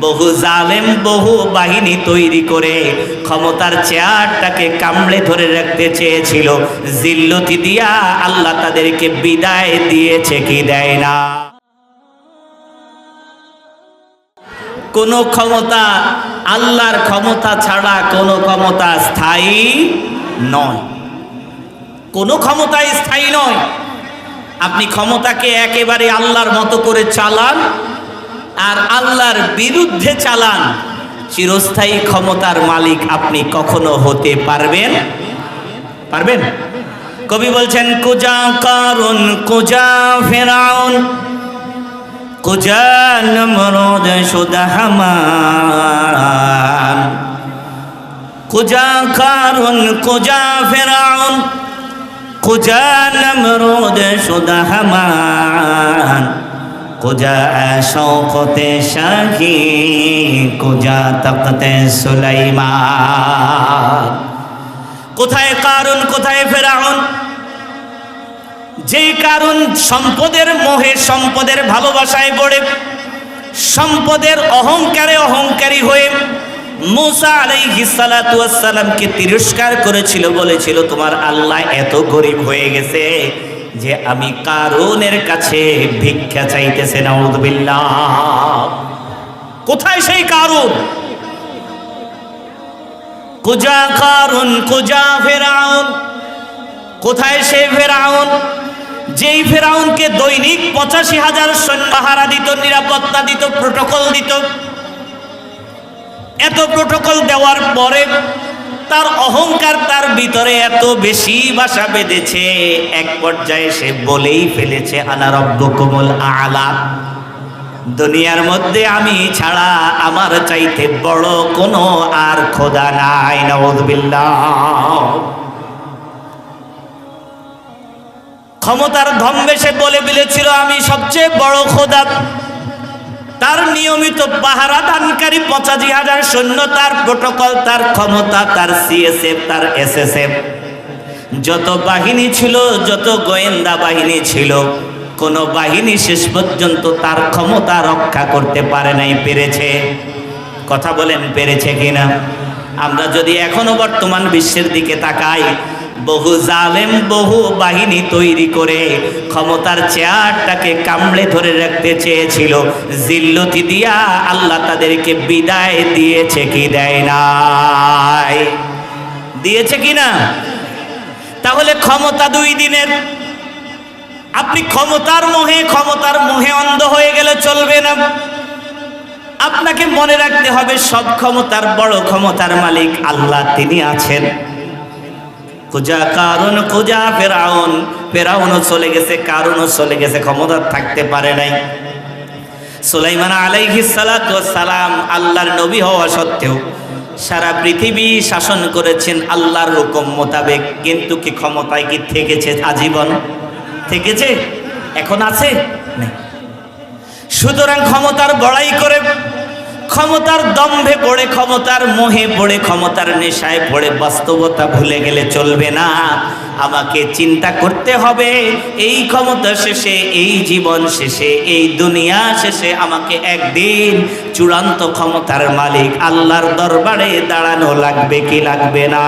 বহু জালেম, বহু বাহিনী তৈরি করে ক্ষমতার চেয়ারটাকে কামড়ে ধরে রাখতে চেয়েছিল। জিল্লতি দিয়া আল্লাহ তাদেরকে বিদায় দিয়েছে কি দেয় না? কোনো ক্ষমতা, আল্লাহর ক্ষমতা ছাড়া কোনো ক্ষমতা স্থায়ী নয়। কোনো ক্ষমতা স্থায়ী নয়। আপনি ক্ষমতাকে একেবারে আল্লাহর মতো করে চালান আর আল্লাহর বিরুদ্ধে চালান চিরস্থায়ী ক্ষমতার মালিক আপনি কখনো হতে পারবেন? পারবেন? কবি বলছেন, কুজা কারণ কুজা ফেরাউন, কুজা নমরদ সুদাহমান কুজা কারণ কুজা ফেরাউন, কুজা নমরদ সুদাহমান কুজা শৌকতে শাহি, কুজা তকতে সুলাইমান। কোথায় কারণ কোথায় ফেরাউন? যেই কারণ সম্পদের মোহে, সম্পদের ভালোবাসায় পড়ে, সম্পদের অহংকারে অহংকারী হয়ে মুসা আলাইহি সালাতু ওয়াসসালামকে তিরস্কার করেছিল, বলেছিল, তোমার আল্লাহ এত গরিব হয়ে গেছে। যে আমি কারুনের কাছে ভিক্ষা চাইতেছে নাউযুবিল্লাহ কোথায় সেই কারুন? কুজা কারুন, কুজা ফেরাউন। কোথায় সে ফেরাউন? যেই ফেরাউনকে দৈনিক পঁচাশি হাজার সৈন্য পাহারা দিত, নিরাপত্তা দিত, প্রোটোকল দিত। এত প্রোটোকল দেওয়ার পরে তার অহংকার তার ভিতরে এত বেশি বাসা বেঁধেছে, এক পর্যায়ে সে বলেই ফেলেছে আনা কোমল আলা। দুনিয়ার মধ্যে আমি ছাড়া আমার চাইতে বড় কোনো আর খোদা নাই নবদুল্লাহ ক্ষমতার ধম্বে সে বলে ফেলেছিল, আমি সবচেয়ে বড় খোদা। তার নিয়মিত পাহারা দানকারী পঁচাশি হাজার সৈন্য, তার প্রোটোকল, তার ক্ষমতা, তার সিএসএফ তার এসএসএফ যত বাহিনী ছিল, যত গোয়েন্দা বাহিনী ছিল, কোন বাহিনী শেষ পর্যন্ত তার ক্ষমতা রক্ষা করতে পারে নাই, পেরেছে? কথা বলেন, পেরেছে কিনা? আমরা যদি এখনও বর্তমান বিশ্বের দিকে তাকাই বহু জালেম, বহু বাহিনী তৈরি করে ক্ষমতার চেয়ারটাকে কামড়ে ধরে রাখতে চেয়েছিল। জিল্লতি দিয়া আল্লাহ তাদেরকে বিদায় দিয়েছে কি দেয় নাই? দিয়েছে কি না? তাহলে ক্ষমতা দুই দিনের। আপনি ক্ষমতার মোহে ক্ষমতার মোহে অন্ধ হয়ে গেলে চলবে না। আপনাকে মনে রাখতে হবে, সব ক্ষমতার বড় ক্ষমতার মালিক আল্লাহ, তিনি আছেন। কুজা কারণ কুজা ফেরাউন। ফেরাউনও চলে গেছে কারণও চলে গেছে ক্ষমতা থাকতে পারে নাই। সুলাইমান ওয়াস সালাম আল্লাহর নবী হওয়া সত্ত্বেও সারা পৃথিবী শাসন করেছেন আল্লাহর হুকুম মোতাবেক। কিন্তু কি ক্ষমতায় কি থেকেছে আজীবন? থেকেছে? এখন আছে? সুতরাং ক্ষমতার বড়াই করে ক্ষমতার দম্ভে পড়ে, ক্ষমতার মোহে পড়ে, ক্ষমতার নেশায় পড়ে, বাস্তবতা ভুলে গেলে চলবে না। আমাকে চিন্তা করতে হবে, এই ক্ষমতা শেষে, এই জীবন শেষে, এই দুনিয়া শেষে আমাকে একদিন চূড়ান্ত ক্ষমতার মালিক আল্লাহর দরবারে দাঁড়ানো লাগবে কি লাগবে না?